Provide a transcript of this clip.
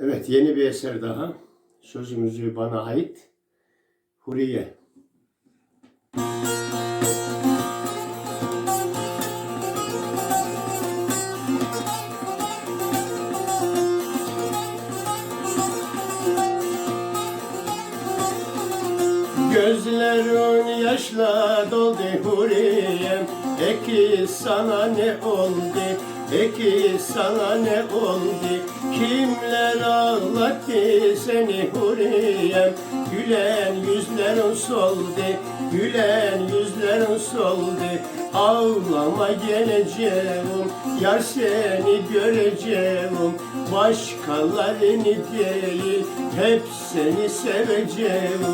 Evet yeni bir eser daha. Sözümüzü bana ait. Huriye. Gözlerin yaşla doldu Huriyem Eki sana ne oldu Eki sana ne oldu? Kimler ağlattı seni Huriyem Gülen yüzlerin soldu Gülen yüzlerin soldu Ağlama geleceğim Yar seni göreceğim. Başkalarını değil Hep seni seveceğim